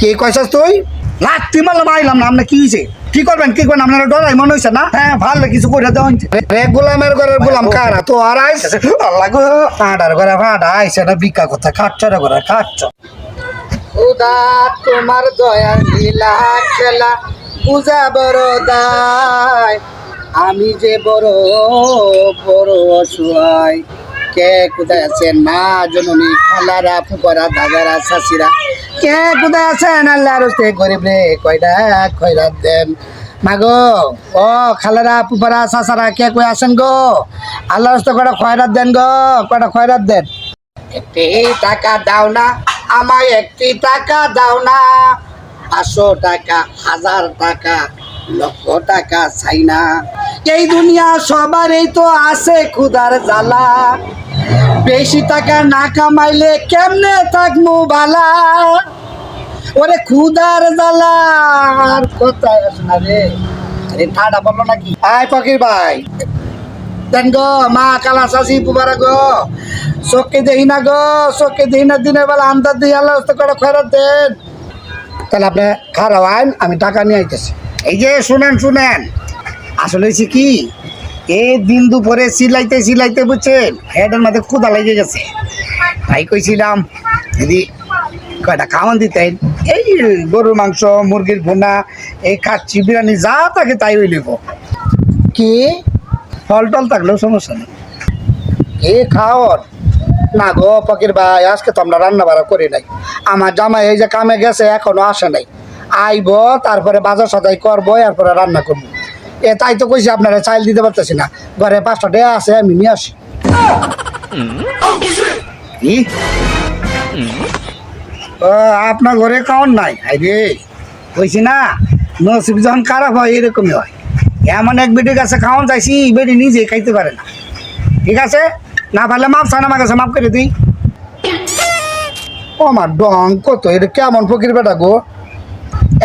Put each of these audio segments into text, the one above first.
কে কয়সাস তুই? লাত্তি মারলাম আইলাম না আপনার কি হয়েছে কি করবেন কি করবেন? আপনারা ডরাই মনে হয়েছে না? হ্যাঁ ভালো কিছু করে দেওয়া হয়েছে রে গোলামের ঘরের গোলাম কারা? তো আর আইসে? আল্লাহ গো ফাটার ঘরে ফাটা আইসে না বিকা কথা খাচ্ছ রে ঘরে খাচ্ছ। উদা তোমার দয়া লীলা খেলা বুঝা বড় দায় আমি যে বড় বড় অসহায়। কে কোথায় আছেন? মা, জননী, খালারা ফুপারা দাদারা শাশিরা কে কোথায় আছেন? আল্লাহ রস্তে গরিব রে কয়টা খয়রাত দেন। মাগো, ও খালারা ফুপারা শাসারা কে কই আছেন গো? আল্লাহ রস্তে কয়টা খয়রাত দেন গো? কয়টা খয়রাত দেন? একটি টাকা দাও না, আমায় একটি টাকা দাও না। পাঁচশো টাকা, হাজার টাকা, লক্ষ টাকা চাই না। এই দুনিয়া সবারই তো আছে ক্ষুধার জ্বালা। বেশি টাকা না কামাইলে কেমনে থাকব বালা? ওরে ক্ষুধার জ্বালা, আর কোথায় না রে? আরে ঠাডা বলল নাকি? আয় ফকির ভাই। দেন গো, মা কালা শাসি পুবারা গো। চোখকে দেই না গো, চোখকে দেই না, দিনের বেলা আন্দাজ দিয়ে আল্লাহ করে খরচ দেন। তাহলে আপনি খারাপ আইন, আমি টাকা নিয়ে আইতেছি। এই যে শুনেন শুনেন। আসলে কি? এই দিন দুপুরে সিলাইতে সিলাইতে বুঝছেন, হেডের মধ্যে ক্ষুদা লেগে গেছে। তাই কইছিলাম, যদি কয়টা খাওয়ান দিতেন, এই গরুর মাংস, মুরগির ভুনা, এই খাচ্ছি বিরিয়ানি যা থাকে তাই ওই হইলিব কি? ফল টল থাকলেও সমস্যা নেই। এ খাওয়ার। না গো, ফকির ভাই, আজকে তো আমরা রান্না বাড়া করি নাই। আমার জামাই এই যে কামে গেছে, এখনও আসে নাই। আইব, তারপরে বাজার সদাই করব, এরপরে রান্না করব। এ তাই তো কইছি আপনারা চাইল দিতে পারতেছি না। ঘরে পাঁচটা ডে আছে আমি নিয়ে আসি। আপনার ঘরে কাউন নাই? আরে কইছি না নসিব যখন খারাপ হয় এরকমই হয়। এমন এক বেটির কাছে খাওয়ান চাইছি বেটি নিজে খাইতে পারে না। ঠিক আছে? না পারলে মাপ চান আমার কাছে মাপ করে দিই। ও আমার ডং কত এটা কেমন ফকির বেটা গো?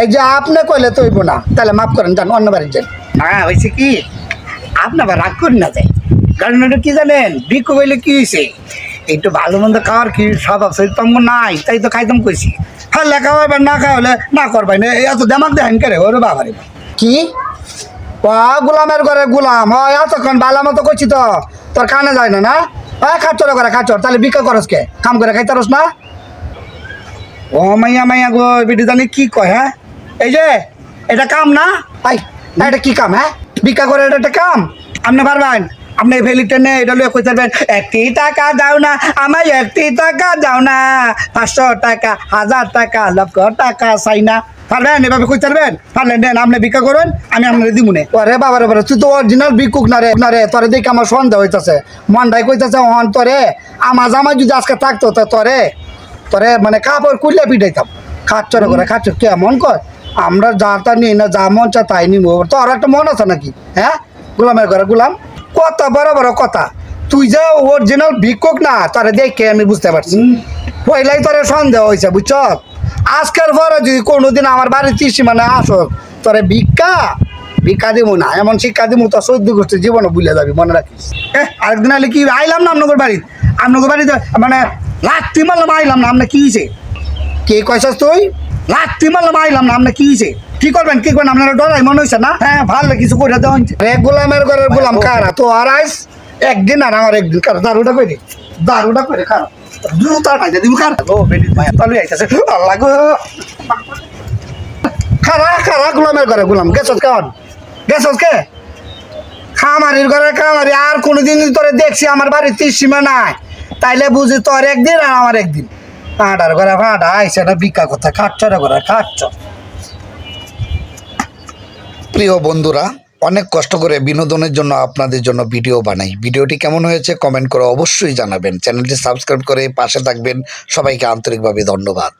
এই যে আপনি কইলে তো হইব না। তাহলে মাফ করেন যান অন্য বাড়ির যান। না হয়েছে কি? আপনি আবার রাগ করি না যায় কারণ এটা কি জানেন? ভিক্ষু কইলে কি হয়েছে একটু ভালো মন্দ খাওয়ার কি স্বভাব শরীর নাই তাই তো খাইতাম কইছি। খাইলে খাওয়াবেন না খাওয়ালে না করবেন না এত দেমাক দেখেন কে রে ওরে বাবারে। কি? ও গোলামের ঘরে গোলাম। হয় এতক্ষণ ভালো মতো করছি তো। তোর কানে যায় না না? হ্যাঁ খাচ্চর করে খাচ্চর তাহলে বিক্রি করস কে? কাম করে খাইতারস না? ও মাইয়া মাইয়া গো বেটি জানি কি কয় হ্যাঁ? এই যে, এটা কাম না? আই, এটা কি কাম হ্যাঁ? ভিক্ষা করে এটা একটা কাম। আপনি পারবেন? আপনি ফেলিতে নে, এটা লুয়ে কই পারবেন একটি টাকা দাও না আমার একটি টাকা দাও না, পাঁচশো টাকা, হাজার টাকা, লক্ষ টাকা চাই না। পারবেন? এভাবে কই পারবেন পারলেন দেন আপনি ভিক্ষা করেন, আমি আপনার দিব নে। ওরে বাবা, রে বাবা, তুই তো অরিজিনাল ভিক্ষুক না রে না রে, তোরে দেখে আমার সন্দেহ হইতাছে। মনটাই কইতাছে, অহন তোরে, আমার জামাই যদি আজকে থাকতো, তো তোরে। তোরে মানে কাপড় কুলে পিটাইতাম। খাচ্ছর করে খাচ্ছ কেমন কর আমরা যা তা নিই না যা মন চা তাই নিব তোর একটা মন আছে নাকি? হ্যাঁ? গোলামের ঘরে গোলাম। কথা বড় বড় কথা। তুই যে অরিজিনাল ভিক্ষুক না তোরে দেখে আমি বুঝতে পারছি। পয়লাই তোরে সন্দেহ হয়েছে বুঝছ? আজকের পরে যদি কোনোদিন আমার বাড়ির সীমানে আসো তোরে ভিক্ষা ভিক্ষা দিব না। এমন শিক্ষা দিব তো সহ্য করছে জীবনে ভুলে যাবি মনে রাখিস। হ্যাঁ আরেকদিন আইলে কি আইলাম না আপনার বাড়িতে? আপনার বাড়িতে মানে লাত্তি মারলাম আইলাম না আপনার কি হয়েছে কে কয়সাস তুই? লাত্তি মারলাম আইলাম না আপনার কি হয়েছে কি করবেন কি করবেন? আপনারা ডরাই মনে হয়েছে না? হ্যাঁ ভালো কিছু করে দেওয়া রে গোলামের ঘরের গোলাম কারা? তো আর আইস একদিন আর আমার একদিন কারা? দারুটা করে দারুটা করে? দিব আইতাছে। আল্লাহ গো। গোলামের ঘরে গোলাম? গেছস কেমন? গেছস কে? খামারির ঘরে খামারি আর কোনোদিন তোরে দেখছি আমার বাড়ির তীর সীমা নাই। তাইলে বুঝি তোর একদিন আর আমার একদিন। আডার ঘরে ফাটা আইসে না বিকা কথা খাটছ রে ঘরে খাটছ প্রিয় বন্ধুরা, অনেক কষ্ট করে বিনোদনের জন্য আপনাদের জন্য ভিডিও বানাই। ভিডিওটি কেমন হয়েছে কমেন্ট করে অবশ্যই জানাবেন। চ্যানেলটি সাবস্ক্রাইব করে পাশে থাকবেন। সবাইকে আন্তরিকভাবে ধন্যবাদ।